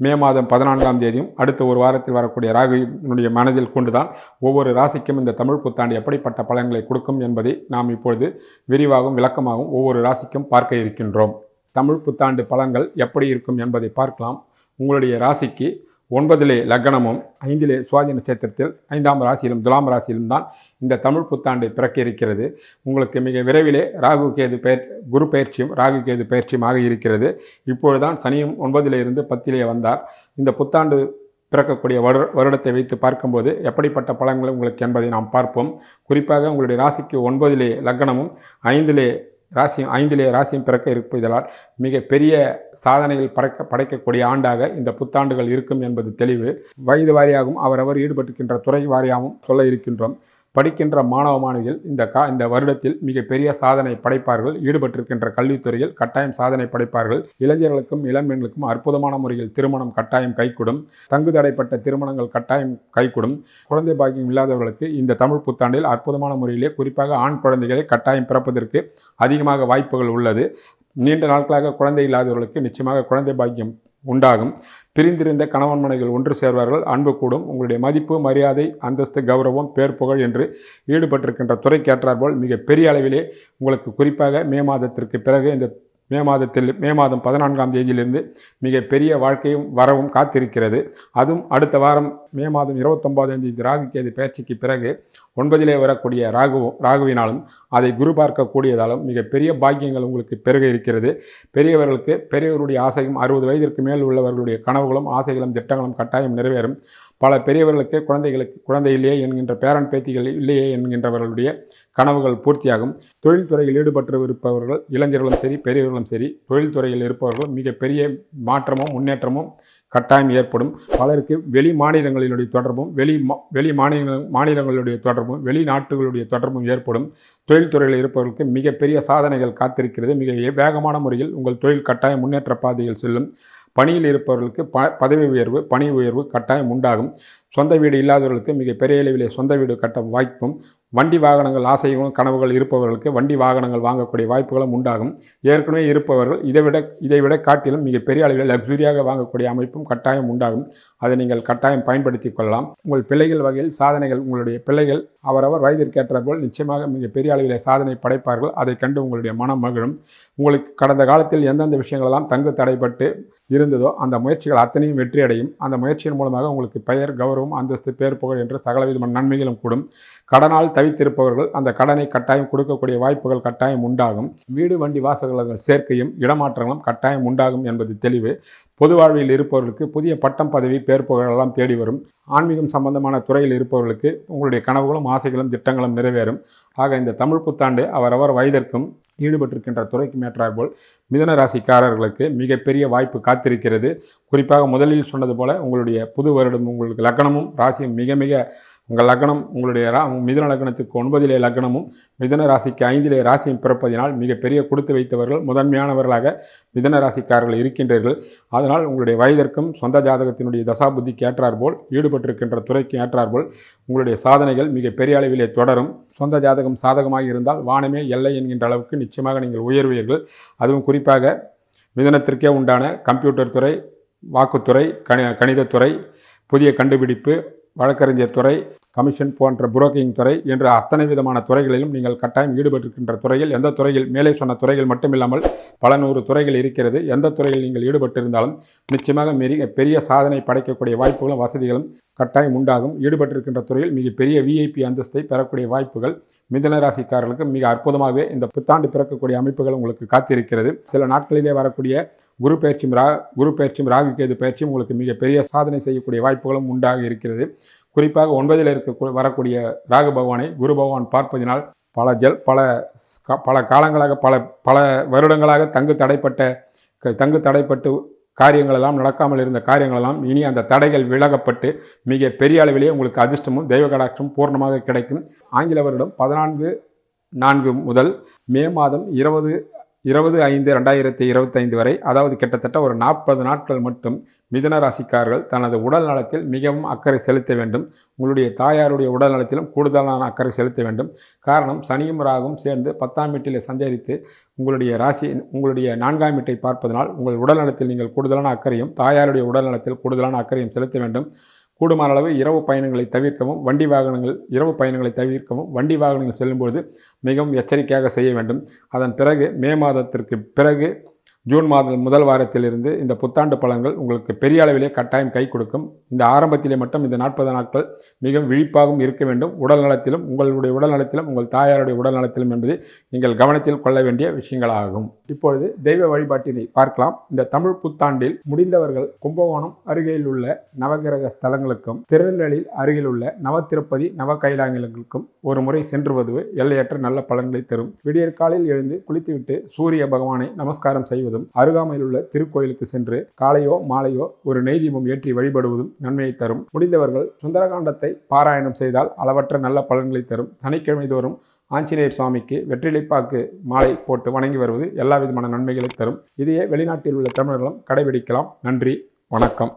மே மாதம் பதினான்காம் தேதியும் அடுத்த ஒரு வாரத்தில் வரக்கூடிய ராகுனுடைய மனதில் கொண்டுதான் ஒவ்வொரு ராசிக்கும் இந்த தமிழ் புத்தாண்டு எப்படிப்பட்ட பலன்களை கொடுக்கும் என்பதை நாம் இப்பொழுது விரிவாகவும் விளக்கமாகவும் ஒவ்வொரு ராசிக்கும் பார்க்க இருக்கின்றோம். தமிழ் புத்தாண்டு பலன்கள் எப்படி இருக்கும் என்பதை பார்க்கலாம். உங்களுடைய ராசிக்கு ஒன்பதிலே லக்னமும் ஐந்திலே சுவாதி நட்சத்திரத்தில் ஐந்தாம் ராசியிலும் துலாம் ராசியிலும் தான் இந்த தமிழ் புத்தாண்டு பிறக்க இருக்கிறது உங்களுக்கு மிக விரைவிலே ராகு கேது பெயர் குரு பயிற்சியும் ராகு கேது பயிற்சியுமாக இருக்கிறது. இப்பொழுதுதான் சனியும் ஒன்பதிலே இருந்து பத்திலே வந்தார். இந்த புத்தாண்டு பிறக்கக்கூடிய வரு வருடத்தை வைத்து பார்க்கும்போது எப்படிப்பட்ட பலன்கள் உங்களுக்கு என்பதை நாம் பார்ப்போம். குறிப்பாக உங்களுடைய ராசிக்கு ஒன்பதிலே லக்னமும் ஐந்திலே ராசியும் ஐந்திலே ராசியும் பிறக்க இருப்பதால் மிக பெரிய சாதனைகள் பறக்க படைக்கக்கூடிய ஆண்டாக இந்த புத்தாண்டுகள் இருக்கும் என்பது தெளிவு. வயது வாரியாகவும் அவரவர் ஈடுபட்டிருக்கின்ற துறை வாரியாகவும் சொல்ல இருக்கின்றோம். படிக்கின்ற மாணவ மாணவிகள் இந்த கா இந்த வருடத்தில் மிகப்பெரிய சாதனை படைப்பார்கள். ஈடுபட்டிருக்கின்ற கல்வித்துறையில் கட்டாயம் சாதனை படைப்பார்கள். இளைஞர்களுக்கும் இளம்பெண்களுக்கும் அற்புதமான முறையில் திருமணம் கட்டாயம் கைகூடும். தங்கு தடைப்பட்ட திருமணங்கள் கட்டாயம் கைகூடும். குழந்தை பாக்கியம் இல்லாதவர்களுக்கு இந்த தமிழ் புத்தாண்டில் அற்புதமான முறையிலே குறிப்பாக ஆண் குழந்தைகளை கட்டாயம் பிறப்பதற்கு அதிகமாக வாய்ப்புகள் உள்ளது. நீண்ட நாட்களாக குழந்தை இல்லாதவர்களுக்கு நிச்சயமாக குழந்தை பாக்கியம் உண்டாகும். பிரிந்திருந்த கணவன் மனைகள் ஒன்று சேர்வார்கள். அன்பு கூடும். உங்களுடைய மதிப்பு மரியாதை அந்தஸ்து கௌரவம் பேர் புகழ் என்று ஈடுபட்டிருக்கின்ற துறைக்கேற்றாற்போல் மிக பெரிய அளவிலே உங்களுக்கு குறிப்பாக மே மாதத்திற்கு பிறகு இந்த மே மாதத்தில் மே மாதம் பதினான்காம் தேதியிலிருந்து மிக பெரிய வாழ்க்கையும் வரவும் காத்திருக்கிறது. அதுவும் அடுத்த வாரம் மே மாதம் இருபத்தொன்பதாம் தேதி ராகு கேது பயிற்சிக்கு பிறகு ஒன்பதிலே வரக்கூடிய ராகுவும் ராகுவினாலும் அதை குரு பார்க்கக்கூடியதாலும் மிக பெரிய பாக்கியங்கள் உங்களுக்கு பெருக இருக்கிறது. பெரியவர்களுக்கு பெரியவருடைய ஆசையும் அறுபது வயதிற்கு மேல் உள்ளவர்களுடைய கனவுகளும் ஆசைகளும் திட்டங்களும் கட்டாயம் நிறைவேறும். பல பெரியவர்களுக்கு குழந்தைகளுக்கு குழந்தை இல்லையே என்கின்ற பேரன் பேத்திகள் இல்லையே என்கின்றவர்களுடைய கனவுகள் பூர்த்தியாகும். தொழில்துறையில் ஈடுபட்டு இருப்பவர்கள் இளைஞர்களும் சரி பெரியவர்களும் சரி தொழில்துறையில் இருப்பவர்களும் மிகப்பெரிய மாற்றமும் முன்னேற்றமும் கட்டாயம் ஏற்படும். பலருக்கு வெளி மாநிலங்களினுடைய தொடர்பும் வெளி மா வெளி மாநில மாநிலங்களுடைய தொடர்பும் வெளிநாட்டுகளுடைய தொடர்பும் ஏற்படும். தொழில்துறையில் இருப்பவர்களுக்கு மிகப்பெரிய சாதனைகள் காத்திருக்கிறது. மிக வேகமான முறையில் உங்கள் தொழில் கட்டாயம் முன்னேற்ற பாதையில் செல்லும். பணியில் இருப்பவர்களுக்கு ப பதவி உயர்வு பணி உயர்வு கட்டாயம் உண்டாகும். சொந்த வீடு இல்லாதவர்களுக்கு மிக பெரிய அளவிலே சொந்த வீடு கட்ட வாய்ப்பும் வண்டி வாகனங்கள் ஆசைகளும் கனவுகள் இருப்பவர்களுக்கு வண்டி வாகனங்கள் வாங்கக்கூடிய வாய்ப்புகளும் உண்டாகும். ஏற்கனவே இருப்பவர்கள் இதைவிட இதைவிட காட்டிலும் மிக பெரிய அளவில் லக்ஸுரியாக வாங்கக்கூடிய அமைப்பும் கட்டாயம் உண்டாகும். அதை நீங்கள் கட்டாயம் பயன்படுத்தி கொள்ளலாம். உங்கள் பிள்ளைகள் வகையில் சாதனைகள் உங்களுடைய பிள்ளைகள் அவரவர் வயதிற்கேற்ற போல் நிச்சயமாக மிக பெரிய அளவில் சாதனை படைப்பார்கள். அதை கண்டு உங்களுடைய மனம் மகிழும். உங்களுக்கு கடந்த காலத்தில் எந்தெந்த விஷயங்களெல்லாம் தங்கு தடைப்பட்டு இருந்ததோ அந்த முயற்சிகள் அத்தனையும் வெற்றியடையும். அந்த முயற்சியின் மூலமாக உங்களுக்கு பெயர் கௌரவம் கௌரவம் அந்தஸ்து பேர் புகழ் என்று சகலவிதமான நன்மைகளும் கூடும். கடனால் தவித்திருப்பவர்கள் அந்த கடனை கட்டாயம் கொடுக்கக்கூடிய வாய்ப்புகள் கட்டாயம் உண்டாகும். வீடு வண்டி வாசகங்கள் சேர்க்கையும் இடமாற்றங்களும் கட்டாயம் உண்டாகும் என்பது தெளிவு. பொது வாழ்வில் இருப்பவர்களுக்கு புதிய பட்டம் பதவி பேர் புகழெல்லாம் தேடி வரும். ஆன்மீகம் சம்பந்தமான துறையில் இருப்பவர்களுக்கு உங்களுடைய கனவுகளும் ஆசைகளும் திட்டங்களும் நிறைவேறும். ஆக இந்த தமிழ் புத்தாண்டு அவரவர் வயதிற்கும் ஈடுபட்டிருக்கின்ற துறைக்கு ஏற்றாற்போல் மிதன ராசிக்காரர்களுக்கு மிகப்பெரிய வாய்ப்பு காத்திருக்கிறது. குறிப்பாக முதலில் சொன்னது போல உங்களுடைய புது வருடம் உங்களுக்கு லக்னமும் ராசியும் மிக மிக உங்கள் லக்னம் உங்களுடைய ரா மிதன லக்னத்துக்கு ஒன்பதிலே லக்னமும் மிதன ராசிக்கு ஐந்திலே ராசியும் பிறப்பதினால் மிகப்பெரிய கொடுத்து வைத்தவர்கள் முதன்மையானவர்களாக மிதன ராசிக்காரர்கள் இருக்கின்றீர்கள். அதனால் உங்களுடைய வயதிற்கும் சொந்த ஜாதகத்தினுடைய தசாபுத்திக்கு ஏற்றாற்போல் ஈடுபட்டிருக்கின்ற துறைக்கு ஏற்றாற்போல் உங்களுடைய சாதனைகள் மிகப்பெரிய அளவிலே தொடரும். சொந்த ஜாதகம் சாதகமாக இருந்தால் வானமே எல்லை என்கின்ற அளவுக்கு நிச்சயமாக நீங்கள் உயர்வீர்கள். அதுவும் குறிப்பாக மிதனத்திற்கே உண்டான கம்ப்யூட்டர் துறை வாக்குத்துறை கணி கணிதத்துறை புதிய கண்டுபிடிப்பு வழக்கறிஞர் துறை கமிஷன் போன்ற புரோக்கிங் துறை என்ற அத்தனை விதமான துறைகளிலும் நீங்கள் கட்டாயம் ஈடுபட்டிருக்கின்ற துறையில் எந்த துறையில் மேலே சொன்ன துறைகள் மட்டுமில்லாமல் பல நூறு துறைகள் இருக்கிறது. எந்த துறையில் நீங்கள் ஈடுபட்டிருந்தாலும் நிச்சயமாக மிக பெரிய சாதனை படைக்கக்கூடிய வாய்ப்புகளும் வசதிகளும் கட்டாயம் உண்டாகும். ஈடுபட்டிருக்கின்ற துறையில் மிக பெரிய விஐபி அந்தஸ்தை பெறக்கூடிய வாய்ப்புகள் மிதன ராசிக்காரர்களுக்கு மிக அற்புதமாகவே இந்த புத்தாண்டு பிறக்கக்கூடிய அமைப்புகள் உங்களுக்கு காத்திருக்கிறது. சில நாட்களிலே வரக்கூடிய குரு பயிற்சியும் ரா குரு பயிற்சியும் ராகு கேது பயிற்சியும் உங்களுக்கு மிகப்பெரிய சாதனை செய்யக்கூடிய வாய்ப்புகளும் உண்டாக இருக்கிறது. குறிப்பாக ஒன்பதில் இருக்க வரக்கூடிய ராகு பகவானை குரு பகவான் பார்ப்பதினால் பல ஜல் பல பல காலங்களாக பல பல வருடங்களாக தங்கு தடைப்பட்ட க- தங்கு தடைப்பட்டு காரியங்களெல்லாம் நடக்காமல் இருந்த காரியங்களெல்லாம் இனி அந்த தடைகள் விலகப்பட்டு மிக பெரிய அளவிலேயே உங்களுக்கு அதிர்ஷ்டமும் தெய்வ கடாட்சமும் பூர்ணமாக கிடைக்கும். ஆங்கில வருடம் பதினான்கு நான்கு முதல் மே மாதம் இருபது இருபது ஐந்து ரெண்டாயிரத்தி இருபத்தைந்து வரை அதாவது கிட்டத்தட்ட ஒரு நாற்பது நாட்கள் மட்டும் மிதன ராசிக்காரர்கள் தனது உடல் நலத்தில் மிகவும் அக்கறை செலுத்த வேண்டும். உங்களுடைய தாயாருடைய உடல் நலத்திலும் கூடுதலான அக்கறை செலுத்த வேண்டும். காரணம் சனியும் ராகும் சேர்ந்து பத்தாம் வீட்டில் சஞ்சரித்து உங்களுடைய ராசி உங்களுடைய நான்காம் வீட்டை பார்ப்பதனால் உங்கள் உடல் நலத்தில் நீங்கள் கூடுதலான அக்கறையும் தாயாருடைய உடல் நலத்தில் கூடுதலான அக்கறையும் செலுத்த வேண்டும். கூடுமான அளவு இரவு பயணங்களை தவிர்க்கவும் வண்டி வாகனங்கள் இரவு பயணங்களை தவிர்க்கவும் வண்டி வாகனங்கள் செல்லும்போது மிகவும் எச்சரிக்கையாக செய்ய வேண்டும். அதன் பிறகு மே மாதத்திற்கு பிறகு ஜூன் மாதம் முதல் வாரத்திலிருந்து இந்த புத்தாண்டு பலன்கள் உங்களுக்கு பெரிய அளவிலே கட்டாயம் கை கொடுக்கும். இந்த ஆரம்பத்திலே மட்டும் இந்த நாற்பது நாட்கள் மிகவும் விழிப்பாகவும் இருக்க வேண்டும். உடல் நலத்திலும் உங்களுடைய உடல் நலத்திலும் உங்கள் தாயாருடைய உடல் நலத்திலும் என்பது நீங்கள் கவனத்தில் கொள்ள வேண்டிய விஷயங்களாகும். இப்பொழுது தெய்வ வழிபாட்டினை பார்க்கலாம். இந்த தமிழ் புத்தாண்டில் முடிந்தவர்கள் கும்பகோணம் அருகில் உள்ள நவகிரக ஸ்தலங்களுக்கும் திருநெல்வேலியில் அருகில் உள்ள நவத்திருப்பதி நவ கைலாயங்களுக்கும் ஒரு முறை சென்று வருவது எல்லையற்ற நல்ல பலன்களை தரும். விடியற்காலில் எழுந்து குளித்துவிட்டு சூரிய பகவானை நமஸ்காரம் செய்வதும் அருகாமையில் உள்ள திருக்கோயிலுக்கு சென்று காலையோ மாலையோ ஒரு நெய் தீபம் ஏற்றி வழிபடுவதும் நன்மையை தரும். முடிந்தவர்கள் சுந்தரகாண்டத்தை பாராயணம் செய்தால் அளவற்ற நல்ல பலன்களை தரும். சனிக்கிழமை தோறும் ஆஞ்சநேயர் சுவாமிக்கு வெற்றிலைப்பாக்கு மாலை போட்டு வணங்கி வருவது எல்லா விதமான நன்மைகளை தரும். இதையே வெளிநாட்டில் உள்ள தமிழர்களும் கடைபிடிக்கலாம். நன்றி வணக்கம்.